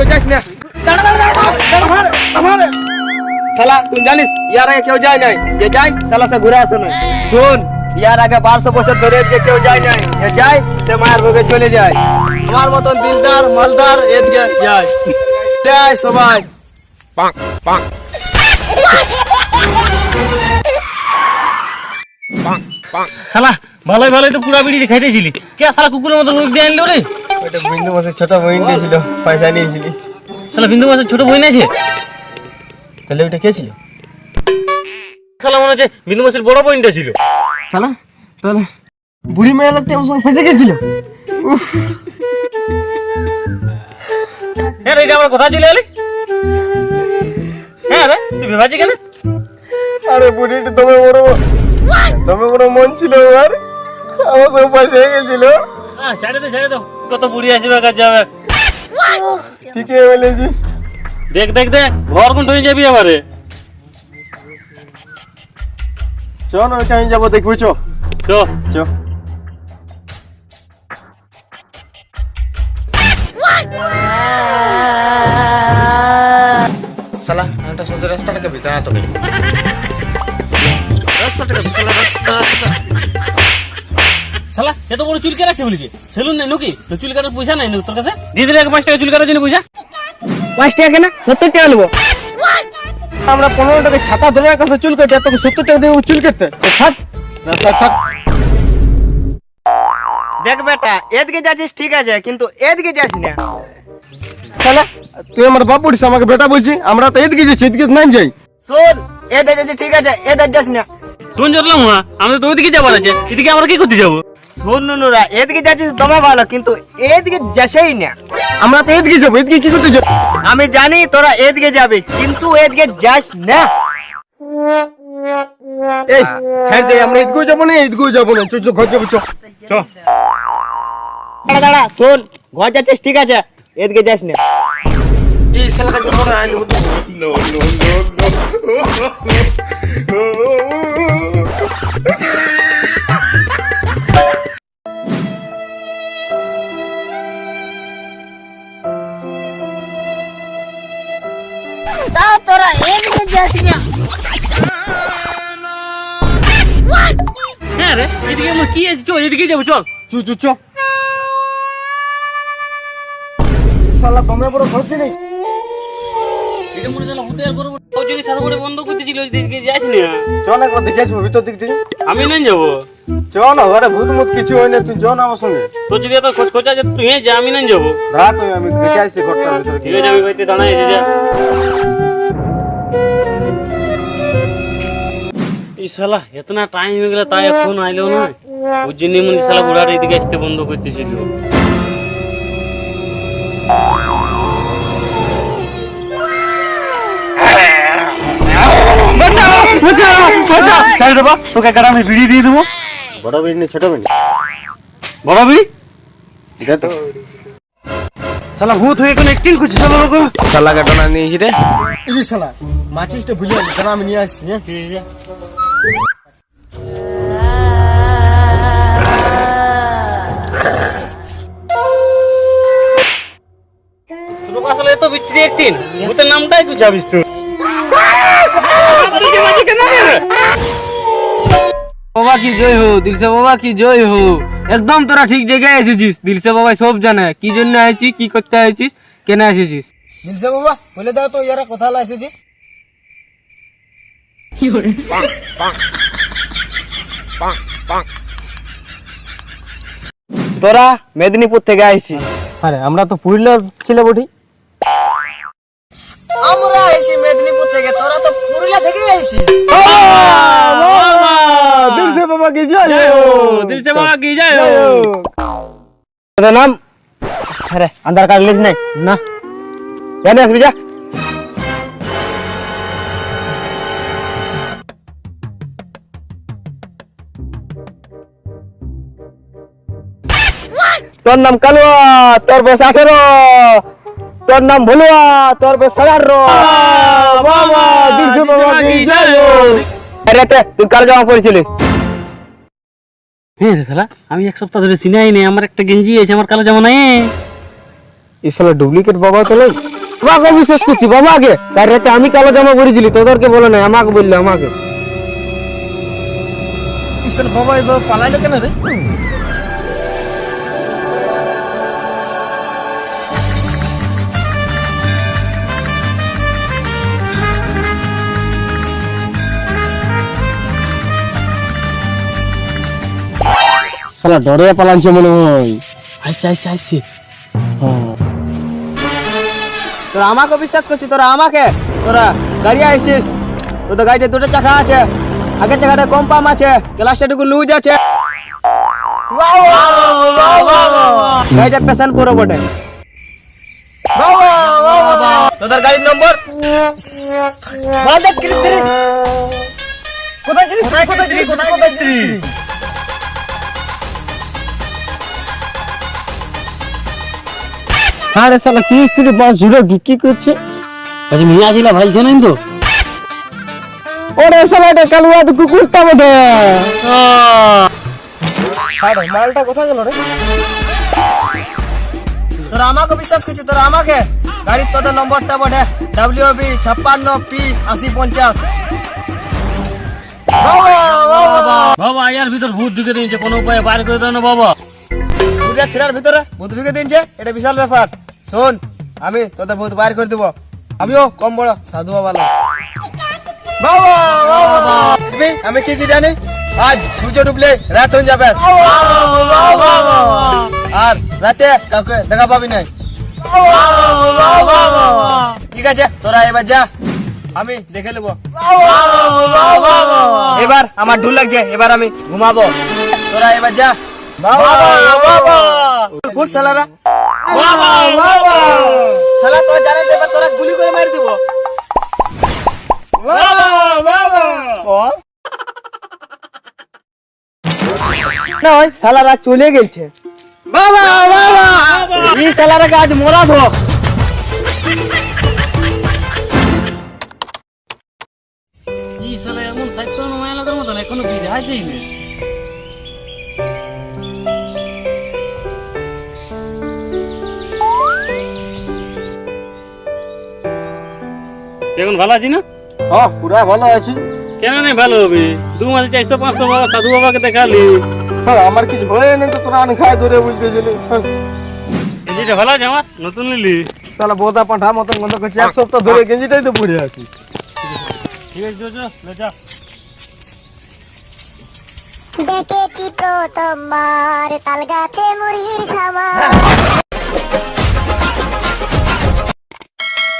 কেউ যাস না? দাঁড়া দাঁড়া দাঁড়া দাঁড়া আমার আমার শালা তুই জানিস ইয়ার আগে কেউ যায় নাই? যে যায়? শালা সে ঘুরে আসে শুন ইয়ার আগে বারোশো বছর ধরে এদিকে কেউ যায় নাই। যে যায়? সে মায়ের ভোগে চলে যায়। আমার মতন দিলদার মালদার এদিকে যায়। যায় সবাই। শালা ভালোই ভালোই তো পুরা বিড়ি খাইতেছিলি। কে শালা কুকুরের মতো মুখ দিয়ে আনলো রে? ওইটা বিন্দু মাসের ছোট বইন দিয়েছিল পয়সা নিয়েছিলি। শালা বিন্দু মাসের ছোট বোন আছে? তাহলে ওইটা কে ছিল? শালা মনে হচ্ছে বিন্দু মাসের বড় বোনটা ছিল। শালা তাহলে বুড়ি মেয়ে লোকটা আমার সঙ্গে ফেসে গেছিল? হ্যাঁ রে এটা আমার কথা চলে এলি? হ্যাঁ রে তুই ভেবাছি কেন? আরে বুড়িটা দমে বড় দমে বড় মন ছিল আর আমার সঙ্গে পয়সা গেছিল। হ্যাঁ ছেড়ে দে ছেড়ে দাও কত বুড়ি আসবে কাজ যাবে ঠিকই বলেছি দেখ দেখ দেখ ঘর কোন হয়ে যাবি আমারে চ না ওইটা আমি যাব দেখব চ চ চ রাস্তাটাকে শালা রাস্তা রাস্তা শালা এত বড় চুল কে রাখতে বলেছে। সেলুন নাই নাকি? তো চুল কাটার পয়সা নাই তোর কাছে? দিয়ে দিলে পাঁচ টাকা চুল কাটার জন্য পয়সা। পাঁচ টাকা কেনা? সত্তর টাকা নেব। আমরা পনেরো টাকা ছাতা ধরে কাছে চুল কাটে তোকে সত্তর টাকা দেবো চুল কাটতে। দেখ বেটা এদিকে যাচ্ছিস ঠিক আছে কিন্তু এদিকে যাস না। শালা তুই আমার বাপ বলিস আমাকে বেটা বলছি আমরা তো এদিকে যাচ্ছি এদিকে নাই যাই। শোন এদিকে যাচ্ছি ঠিক আছে এদিকে যাস না। শুন জরলাম আমাদের তো ওইদিকে যাবার আছে এদিকে আমরা কি করতে যাব? শোন নুনুরা এদিকে যাচ্ছিস দমে ভালো কিন্তু এদিকে যাসেই না আমরা তো এদিকে যাব এদিকে কি করতে যাব আমি জানি তোরা এদিকে যাবে কিন্তু এদিকে যাস না এই ছেড়ে দে আমরা এদিকেও যাব না এদিকেও যাব না চো চো ঘর যাব চো দাঁড়া দাঁড়া শোন ঘর যাচ্ছিস ঠিক আছে এদিকে যাস না এই শালা কাজ করো না হ্যাঁ রে এদিকে আমার কি আছে? চল এদিকে যাব চল। শালা বড় নেই এটা মনে চলো হতে আর করব ওই জন্য সাথে করে বন্ধ করতে ছিল এদিকে যাস না চ না একবার দেখে আসব ভিতর দিক দিয়ে। আমি নাই যাব? চ না ঘরে ভূত মুত কিছু হয় না তুই চ না আমার সঙ্গে। তোর যদি এত খোঁজ খোঁজ আছে তুই যা আমি নাই যাব। রাত হয়ে আমি দেখে আসছি ঘরটার ভিতরে। কি আমি বাড়িতে দাঁড়াই যা। এই শালা এতনা টাইম হয়ে গেল তাই এখন আইলো না। ওই জন্য মনে হয় শালা বুড়াটা এদিকে আসতে বন্ধ করতেছিল চাই দেবা তোকে একটা আমি বিড়ি দিয়ে দেবো। বড় বিড়ি নেই ছোট বিড়ি। বড় বিড়ি? এটা তো। শালা ভূত হয়ে এখন একটিং করছে শালা লোক। শালা ঘটনা নিয়েছি রে। এই শালা মাছিসটা ভুলে গেলি আমি নিয়ে আসছি হ্যাঁ? नाम बाबा की जय हो दिल से बाबा की जय हो एकदम तोरा ठीक जगह दिल से बाबा सब जाने की जन की कक्षा है केना है जिस दिल से बाबा बोले दा तो यार कथा लासे जी तोरा मेदिनीपुर थे गए अरे हमरा तो पुरी ले छिले बुढ़ी পুরুলিয়া থেকেই আইছিস দিলসে বাবা কি জয় হো দিল সে বাবা কি যায় তোর নাম আরে আধার কার্ড লিস নাই না জানি আসবি যা তোর নাম কালুয়া তোর বয়স আঠেরো তোর নাম ভুলুয়া তোর বয়স বাবা দিলসে বাবা কি জয় আরে তে, তুই কার জামা পড়েছিলি হ্যাঁ শালা আমি এক সপ্তাহ ধরে চিনাই নেই আমার একটা গেঞ্জি আছে আমার কালো জামা নাই। এই শালা ডুপ্লিকেট বাবা তো নয় বাবাকে বিশ্বাস করছি বাবাকে। তার রাতে আমি কালো জামা পরেছিলি তোদেরকে বলে নাই আমাকে বললে আমাকে। বাবা এবার পালাইলো কেন রে? শালা ডরে পালানছে মনে হয়। আইসে আইসে আইসে তোরা আমাকে বিশ্বাস করছিস তোরা আমাকে? তোরা গাড়ি আইসিস তোদের গাড়িতে দুটো চাকা আছে আগের চাকাটা কম পাম আছে ক্লাসটাটুকু লুজ আছে। গাড়িটা পেশেন্ট পুরো বটে। তোদের গাড়ির নম্বর? ক্রিস্ত্রি কোথায় কোথায় কোথায় আরে শালা কি স্ত্রী বাস জুড়ে কি করছে? আচ্ছা মিয়া ছিলা ভাইছে নাই তো। ওরে শালা এটা কালুয়া তো কুকুরটা বটে। আরে মালটা কোথায় গেল রে? তোরা আমাকে বিশ্বাস করছিস তোরা আমাকে? গাড়ির তোদের নম্বরটা বটে ডাব্লিউ বি ছাপ্পান্ন পি আশি পঞ্চাশ। বাবা ইয়ার ভিতর ভূত ঢুকে দিয়েছে কোনো উপায়ে বাইর করে দাও না বাবা। পুরিয়া ছেলের ভিতরে ভূত ঢুকে দিনছে এটা বিশাল ব্যাপার। শোন আমি তোদের ভূত বাইর করে দিব। আমিও কম বড় সাধু বাবা আমি কি কি জানি? আজ সূর্য ডুবলে রাত হয়ে যাবে। আর রাতে কাউকে দেখা পাবি নাই। ঠিক আছে তোরা এবার যা। আমি দেখে নেব। এবার আমার ঢুল লাগছে এবার আমি ঘুমাবো। তোরা এবার যা। গুড সালারা সালা তোরা জানে তো তোরা গুলি করে মারি দিব। না ওই সালারা চলে গেছে। বাবা বাবা। এই সালারা আজ মোরাবো। এই এমন সাইজ কোনো মায়া লাগার মতন এখনও যাইনি এখন ভালো আছি না? হ্যাঁ পুরা ভালো আছি। কেন নেই ভালো হবে? দু মাসে চারশো পাঁচশো বাবা সাধু বাবাকে দেখালি। হ্যাঁ আমার কিছু হয় না তো তোরা আন খাই ধরে বলতে গেলে। গেঞ্জিটা ভালো আছে আমার? নতুন নিলি? শালা বোদা পাঠা মতন গন্ধ করছে এক সপ্তাহ ধরে গেঞ্জিটাই তো পড়ে আছি। ঠিক আছে যা, দেখেছি প্রথমবার তাল গাছে মুড়ির খামা